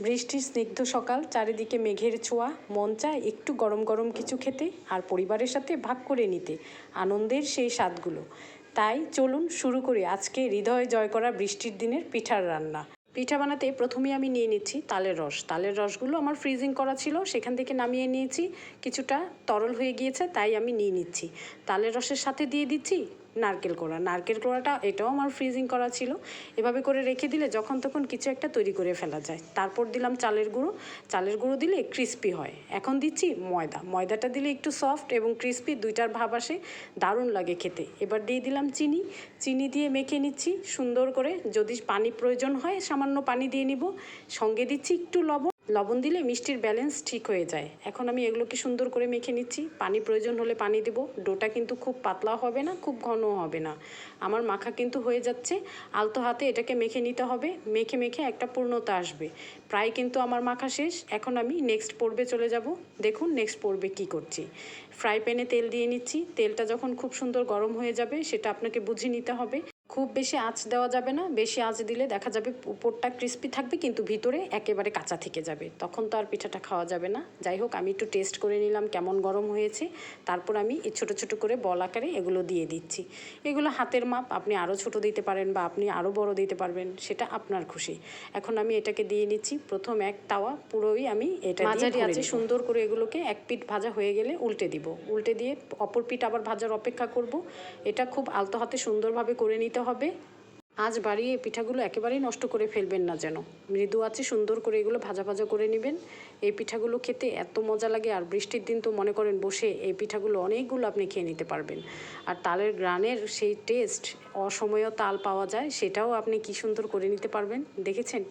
বৃষ্টির স্নিগ্ধ সকাল, চারিদিকে মেঘের ছোঁয়া, মন চায় একটু গরম গরম কিছু খেতে আর পরিবারের সাথে ভাগ করে নিতে, আনন্দের সেই স্বাদগুলো। তাই চলুন শুরু করি আজকে হৃদয় জয় করা বৃষ্টির দিনের পিঠার রান্না। পিঠা বানাতে প্রথমেই আমি নিয়ে নিচ্ছি তালের রস। তালের রসগুলো আমার ফ্রিজিং করা ছিল, সেখান থেকে নামিয়ে নিয়েছি। কিছুটা তরল হয়ে গিয়েছে, তাই আমি নিয়ে নিচ্ছি। তালের রসের সাথে দিয়ে দিচ্ছি নারকেল কোড়া। নারকেল কোড়াটা, এটাও আমার ফ্রিজিং করা ছিল। এভাবে করে রেখে দিলে যখন তখন কিছু একটা তৈরি করে ফেলা যায়। তারপর দিলাম চালের গুঁড়ো। চালের গুঁড়ো দিলে ক্রিস্পি হয়। এখন দিচ্ছি ময়দা। ময়দাটা দিলে একটু সফট এবং ক্রিস্পি দুইটার ভাব আসে। দারুণ লাগে খেতে। এবার দিয়ে দিলাম চিনি। চিনি দিয়ে মেখে নিচ্ছি সুন্দর করে। যদি পানি প্রয়োজন হয়, সামান্য পানি দিয়ে নিব। সঙ্গে দিচ্ছি একটু লবণ। লবণ দিলে মিষ্টির ব্যালেন্স ঠিক হয়ে যায়। এখন আমি এগুলোকে সুন্দর করে মেখে নিচ্ছি। পানি প্রয়োজন হলে পানি দেব। ডোটা কিন্তু খুব পাতলা হবে না, খুব ঘন হবে না। আমার মাখা কিন্তু হয়ে যাচ্ছে। আলতো হাতে এটাকে মেখে নিতে হবে। মেখে মেখে একটা পূর্ণতা আসবে। প্রায় কিন্তু আমার মাখা শেষ। এখন আমি নেক্সট পর্বে চলে যাব। দেখুন নেক্সট পর্বে কি করছি। ফ্রাই প্যানে তেল দিয়ে নিচ্ছি। তেলটা যখন খুব সুন্দর গরম হয়ে যাবে, সেটা আপনাকে বুঝে নিতে হবে। খুব বেশি আঁচ দেওয়া যাবে না বেশি আঁচ দিলে দেখা যাবে উপরটা ক্রিস্পি থাকবে কিন্তু ভিতরে একেবারে কাঁচা থেকে যাবে। তখন তো আর পিঠাটা খাওয়া যাবে না। যাই হোক আমি একটু টেস্ট করে নিলাম কেমন গরম হয়েছে। তারপর আমি এই ছোটো ছোটো করে বল আকারে এগুলো দিয়ে দিচ্ছি। এগুলো হাতের মাপ আপনি আরও ছোট দিতে পারেন বা আপনি আরও বড় দিতে পারবেন সেটা আপনার খুশি। এখন আমি এটাকে দিয়ে নিচ্ছি। প্রথম এক তাওয়া পুরোই আমি এটা মাঝারি আছে সুন্দর করে এগুলোকে এক পিঠ ভাজা হয়ে গেলে উল্টে দিব। উল্টে দিয়ে অপর পিঠ আবার ভাজার অপেক্ষা করব। এটা খুব আলতো হাতে সুন্দরভাবে করে নিতে হবে? আজ বাড়িয়ে পিঠাগুলো একেবারেই নষ্ট করে ফেলবেন না যেন। মৃদু আছে, সুন্দর করে এগুলো ভাজা ভাজা করে নেবেন। এই পিঠাগুলো খেতে এত মজা লাগে, আর বৃষ্টির দিন তো মনে করেন বসে এই পিঠাগুলো অনেকগুলো আপনি খেয়ে নিতে পারবেন। আর তালের গ্রানের সেই টেস্ট অসময়েও তাল পাওয়া যায়, সেটাও আপনি কি সুন্দর করে নিতে পারবেন? দেখেছেন?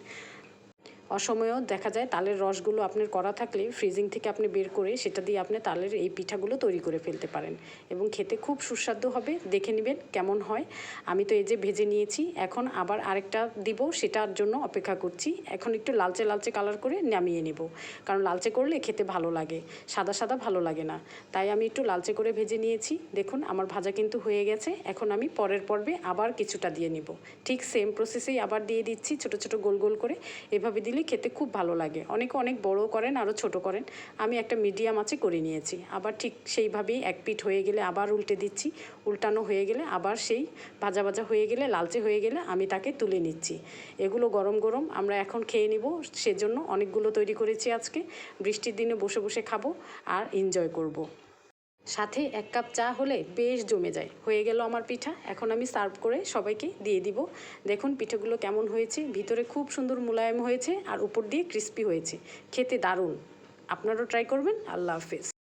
অসময়েও দেখা যায় তালের রসগুলো আপনার করা থাকলে ফ্রিজিং থেকে আপনি বের করে সেটা দিয়ে আপনি তালের এই পিঠাগুলো তৈরি করে ফেলতে পারেন এবং খেতে খুব সুস্বাদু হবে, দেখে নেবেন কেমন হয়। আমি তো এই যে ভেজে নিয়েছি, এখন আবার আরেকটা দিব, সেটার জন্য অপেক্ষা করছি। এখন একটু লালচে লালচে কালার করে নামিয়ে নেব, কারণ লালচে করলে খেতে ভালো লাগে, সাদা সাদা ভালো লাগে না। তাই আমি একটু লালচে করে ভেজে নিয়েছি, দেখুন আমার ভাজা কিন্তু হয়ে গেছে, এখন আমি পরের পর্বে আবার কিছুটা দিয়ে নিব। ঠিক সেম প্রসেসেই আবার দিয়ে দিচ্ছি, ছোট ছোট গোল গোল করে, এভাবে দিলে খেতে খুব ভালো লাগে। অনেকে অনেক বড় করেন, আরও ছোট করেন। আমি একটা মিডিয়াম আছে করে নিয়েছি। আবার ঠিক সেইভাবেই এক পিঠ হয়ে গেলে আবার উল্টে দিচ্ছি। উল্টানো হয়ে গেলে আবার সেই ভাজা ভাজা হয়ে গেলে, লালচে হয়ে গেলে আমি তাকে তুলে নিচ্ছি। এগুলো গরম গরম আমরা এখন খেয়ে নিব। সেজন্য অনেকগুলো তৈরি করেছি আজকে। বৃষ্টির দিনে বসে বসে খাব আর এনজয় করব। সাথে এক কাপ চা হলে বেশ জমে যায়। হয়ে গেল আমার পিঠা। এখন আমি সার্ভ করে সবাইকে দিয়ে দিব। দেখুন পিঠাগুলো কেমন হয়েছে। ভিতরে খুব সুন্দর মোলায়েম হয়েছে আর উপর দিয়ে ক্রিস্পি হয়েছে। খেতে দারুণ। আপনারাও ট্রাই করবেন। আল্লাহ হাফেজ।